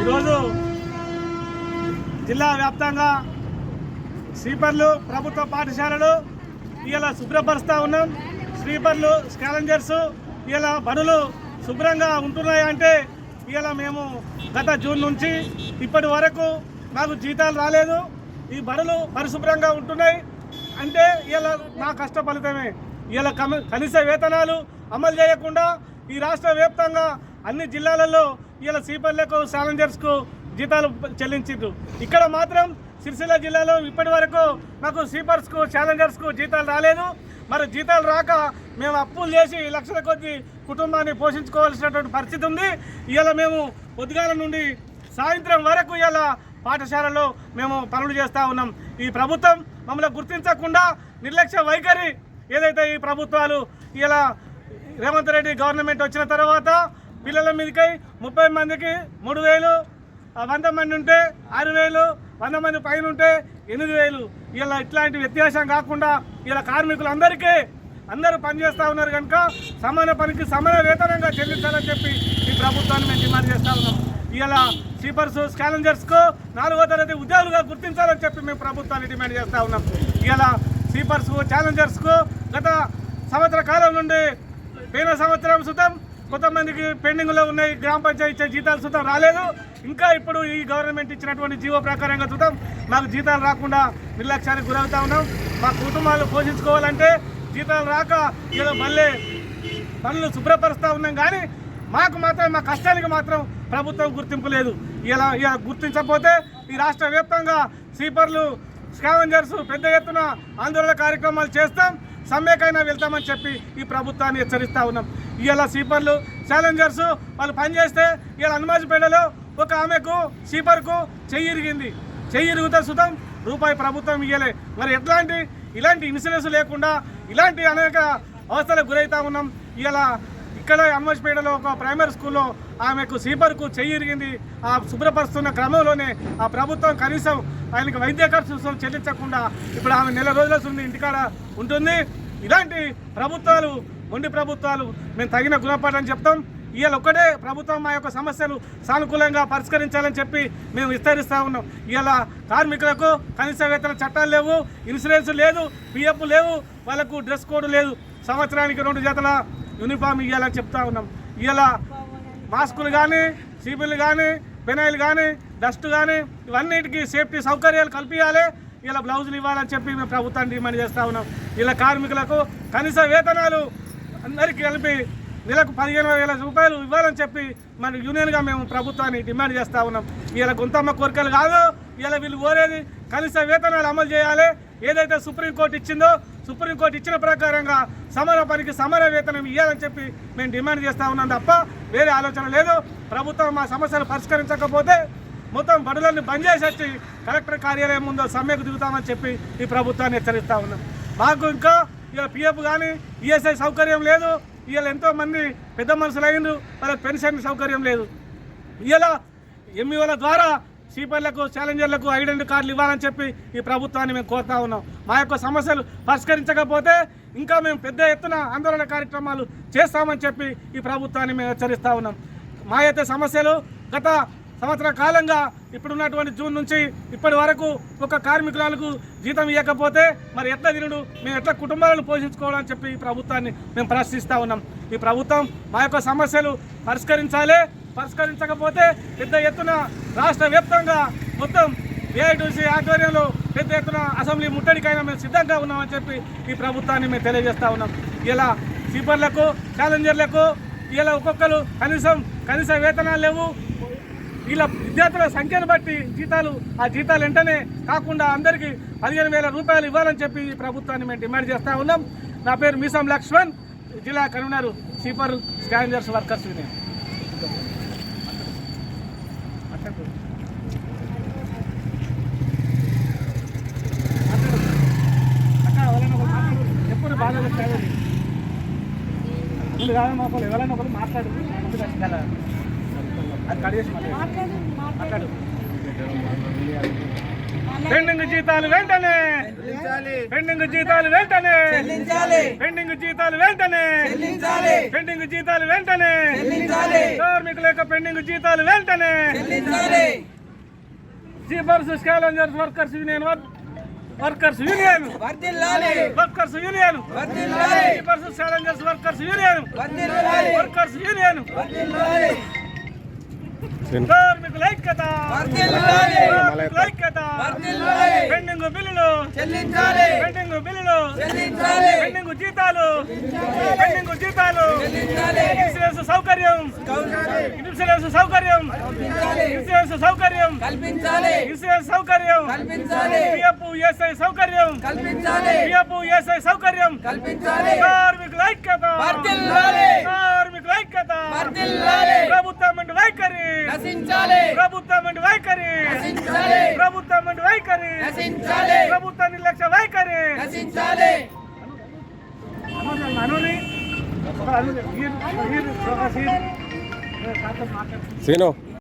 ఈరోజు జిల్లా వ్యాప్తంగా స్వీపర్లు ప్రభుత్వ పాఠశాలలు ఇలా శుభ్రపరుస్తూ ఉన్నాం. స్వీపర్లు స్కాలెంజర్స్ ఇలా బడులు శుభ్రంగా ఉంటున్నాయి అంటే ఇలా మేము గత జూన్ నుంచి ఇప్పటి వరకు మాకు జీతాలు రాలేదు. ఈ బడులు పరిశుభ్రంగా ఉంటున్నాయి. అంటే ఇలా మా కష్ట ఫలితమే ఇలా కమ కనీస వేతనాలు అమలు చేయకుండా ఈ రాష్ట్ర వ్యాప్తంగా అన్ని జిల్లాలలో ఇలా సీపర్లకు ఛాలెంజర్స్కు జీతాలు చెల్లించారు ఇక్కడ మాత్రం సిరిసిల్ల జిల్లాలో ఇప్పటి వరకు నాకు స్వీపర్స్కు ఛాలెంజర్స్కు జీతాలు రాలేదు. మరి జీతాలు రాక మేము అప్పులు చేసి లక్షల కొద్ది కుటుంబాన్ని పోషించుకోవాల్సినటువంటి పరిస్థితి ఉంది. ఇలా మేము పొద్దుగాల నుండి సాయంత్రం వరకు ఇలా పాఠశాలలో మేము పనులు చేస్తూ ఉన్నాం. ఈ ప్రభుత్వం మమ్మల్ని గుర్తించకుండా నిర్లక్ష్య వైఖరి ఏదైతే ఈ ప్రభుత్వాలు ఇలా రేవంత్ రెడ్డి గవర్నమెంట్ వచ్చిన తర్వాత పిల్లల మీదకై ముప్పై మందికి మూడు వేలు వంద మంది ఉంటే ఆరు వేలు వంద మంది పైన ఉంటే ఎనిమిది వేలు. ఇలా ఇట్లాంటి వ్యత్యాసం కాకుండా ఇలా కార్మికులందరికీ అందరూ పనిచేస్తూ ఉన్నారు కనుక సమాన పనికి సమాన వేతనంగా చెల్లించాలని చెప్పి ఈ ప్రభుత్వాన్ని మేము డిమాండ్ చేస్తూ ఉన్నాం. ఇలా స్లీపర్స్ స్కాలెంజర్స్కు నాలుగో తరగతి ఉద్యోగులుగా గుర్తించాలని చెప్పి మేము ప్రభుత్వాన్ని డిమాండ్ చేస్తూ ఉన్నాం. ఇలా స్లీపర్స్కు ఛాలెంజర్స్కు గత సంవత్సర కాలం నుండి పోయిన సంవత్సరం సుతం కొంతమందికి పెండింగ్లో ఉన్నాయి గ్రామ పంచాయతీ ఇచ్చే జీతాలు చూద్దాం రాలేదు. ఇంకా ఇప్పుడు ఈ గవర్నమెంట్ ఇచ్చినటువంటి జీవో ప్రకారంగా చూద్దాం మాకు జీతాలు రాకుండా నిర్లక్ష్యానికి గురవుతా ఉన్నాం. మా కుటుంబాలు పోషించుకోవాలంటే జీతాలు రాక ఏదో మళ్ళీ పనులు శుభ్రపరుస్తూ ఉన్నాం. కానీ మాకు మాత్రం మా కష్టానికి మాత్రం ప్రభుత్వం గుర్తింపు లేదు. ఇలా ఇలా గుర్తించకపోతే ఈ రాష్ట్ర వ్యాప్తంగా స్వీపర్లు స్కావెంజర్స్ పెద్ద ఎత్తున ఆందోళన కార్యక్రమాలు చేస్తాం. సమ్మెకైనా వెళ్తామని చెప్పి ఈ ప్రభుత్వాన్ని హెచ్చరిస్తూ ఉన్నాం. ఇవాళ స్లీపర్లు ఛాలెంజర్స్ వాళ్ళు పనిచేస్తే ఇవాళ హనుమాజిపేటలో ఒక ఆమెకు స్లీపర్కు చెయ్యి ఇరిగింది. చెయ్యి ఇరిగితే సుతం రూపాయి ప్రభుత్వం ఇయ్యలే. మరి ఎట్లాంటి ఇలాంటి ఇన్సూరెన్స్ లేకుండా ఇలాంటి అనేక అవస్థలకు గురవుతా ఉన్నాం. ఇలా ఇక్కడ అమ్మస్పేటలో ఒక ప్రైమరీ స్కూల్లో ఆమెకు సీపర్కు చెయ్యి ఇరిగింది. ఆ శుభ్రపరుస్తున్న క్రమంలోనే ఆ ప్రభుత్వం కనీసం ఆయనకు వైద్య ఖర్చు చెల్లించకుండా ఇప్పుడు ఆమె నెల రోజుల నుండి ఇంటికాడ ఉంటుంది. ఇలాంటి ప్రభుత్వాలు మొండి ప్రభుత్వాలు మేము తగిన గుణపాఠం చెప్తాం. ఇవాళ ఒక్కటే ప్రభుత్వం మా యొక్క సమస్యలు సానుకూలంగా పరిష్కరించాలని చెప్పి మేము విస్తరిస్తూ ఉన్నాం. ఇవాళ కార్మికులకు కనీస వేతన చట్టాలు లేవు ఇన్సూరెన్స్ లేదు పిఎఫ్ లేవు వాళ్ళకు డ్రెస్ కోడ్ లేదు. సంవత్సరానికి రెండు జతల యూనిఫామ్ ఇవ్వాలని చెప్తా ఉన్నాం. ఇవాళ మాస్కులు కానీ సీబీలు కానీ పెనాయిల్ కానీ డస్ట్ కానీ ఇవన్నిటికీ సేఫ్టీ సౌకర్యాలు కల్పించాలి ఇలా బ్లౌజులు ఇవ్వాలని చెప్పి మేము ప్రభుత్వాన్ని డిమాండ్ చేస్తూ ఉన్నాం. ఇలా కార్మికులకు కనీస వేతనాలు అందరికీ కలిపి నెలకు పదిహేను వేల రూపాయలు ఇవ్వాలని చెప్పి మన యూనియన్గా మేము ప్రభుత్వాన్ని డిమాండ్ చేస్తూ ఉన్నాం. ఇలా గుంతమ్మ కోరికలు కాదు ఇలా వీళ్ళు కోరేది కనీస వేతనాలు అమలు చేయాలి. ఏదైతే సుప్రీంకోర్టు ఇచ్చిందో సుప్రీంకోర్టు ఇచ్చిన ప్రకారంగా సమర పనికి సమర వేతనం ఇవ్వాలని చెప్పి మేము డిమాండ్ చేస్తూ ఉన్నాం తప్ప వేరే ఆలోచన లేదు. ప్రభుత్వం మా సమస్యలు పరిష్కరించకపోతే మొత్తం బడులన్నీ బంద్ చేసి వచ్చి కలెక్టర్ కార్యాలయం ముందు సమ్మెకు దిగుతామని చెప్పి ఈ ప్రభుత్వాన్ని హెచ్చరిస్తూ ఉన్నాం. మాకు ఇంకా ఇక పిఎఫ్ కానీ ఈఎస్ఐ సౌకర్యం లేదు. ఇవాళ ఎంతో మంది పెద్ద మనుషులు అయిండ్రు వాళ్ళకి పెన్షన్ సౌకర్యం లేదు. ఇలా ఎంఈఓల ద్వారా సీపర్లకు ఛాలెంజర్లకు ఐడెంట్ కార్డులు ఇవ్వాలని చెప్పి ఈ ప్రభుత్వాన్ని మేము కోరుతా ఉన్నాం. మా యొక్క సమస్యలు పరిష్కరించకపోతే ఇంకా మేము పెద్ద ఎత్తున ఆందోళన కార్యక్రమాలు చేస్తామని చెప్పి ఈ ప్రభుత్వాన్ని మేము హెచ్చరిస్తా ఉన్నాం. మా అయితే సమస్యలు గత సంవత్సర కాలంగా ఇప్పుడున్నటువంటి జూన్ నుంచి ఇప్పటి వరకు ఒక కార్మికురాలకు జీతం ఇవ్వకపోతే మరి ఎట్లా తినడు? మేము ఎట్లా కుటుంబాలను పోషించుకోవాలని చెప్పి ఈ ప్రభుత్వాన్ని మేము ప్రశ్నిస్తూ ఉన్నాం. ఈ ప్రభుత్వం మా యొక్క సమస్యలు పరిష్కరించాలి పరిష్కరించకపోతే పెద్ద ఎత్తున రాష్ట్ర వ్యాప్తంగా మొత్తం ఏఐటీసీ ఆధ్వర్యంలో పెద్ద ఎత్తున అసెంబ్లీ ముట్టడికైనా మేము సిద్ధంగా ఉన్నామని చెప్పి ఈ ప్రభుత్వాన్ని మేము తెలియజేస్తా ఉన్నాం. ఇలా స్లీపర్లకు ఛాలెంజర్లకు ఇలా ఒక్కొక్కరు కనీసం కనీస వేతనాలు లేవు. ఇలా విద్యార్థుల సంఖ్యను బట్టి జీతాలు ఆ జీతాలు వెంటనే కాకుండా అందరికీ పదిహేను వేల రూపాయలు ఇవ్వాలని చెప్పి ఈ ప్రభుత్వాన్ని మేము డిమాండ్ చేస్తూ ఉన్నాం. నా పేరు మీసం లక్ష్మణ్. జిల్లా convener sweepers scavengers workers union. ఎప్పుడు బాగా ముందు కాదు మా ఎవరైనా ఒకరు మాట్లాడు ముందు ఖచ్చితంగా అది కడిగేసి మాట్లాడు మాట్లాడు. పెండింగ్ జీతాలు వెంటనే. పెండింగ్ జీతాలు వెంటనే. పెండింగ్ జీతాలు వెంటనే. పెండింగ్ జీతాలు వెంటనే. కార్మికుల యొక్క పెండింగ్ జీతాలు వెంటనే. Sweepers scavengers workers union workers union. Workers union. Sweepers scavengers workers union. Workers union. కార్మికుల ఐక్యత. ఐక్యత. పెండింగ్ బిల్లులు. చెల్లించాలి. పెండింగ్ బిల్లులు. చెల్లించాలి. పెండింగ్ జీతాలు. పెండింగ్ జీతాలు. చెల్లించాలి. ఇన్సూరెన్స్ సౌకర్యం. ఇన్సూరెన్స్ సౌకర్యం. ఇన్సూరెన్స్ సౌకర్యం. కల్పించాలి. ఇన్సూరెన్స్ సౌకర్యం. కల్పించాలి. పిఎఫ్ ఎస్ఐ సౌకర్యం. కల్పించాలి. పిఎఫ్ ఎస్ఐ సౌకర్యం. కల్పించాలి కార్మికుల ఐక్యత వర్ధిల్లాలి కార్మికుల ఐక్యత వర్ధిల్లాలి ప్రభుత్వం అంటే వైఖరి నశించాలి ప్రభుత్వం అంటే వైఖరి నశించాలి ప్రభుత్వం వైఖరి. ప్రభుత్వ నిర్లక్ష్య వైఖరి. నశించాలి.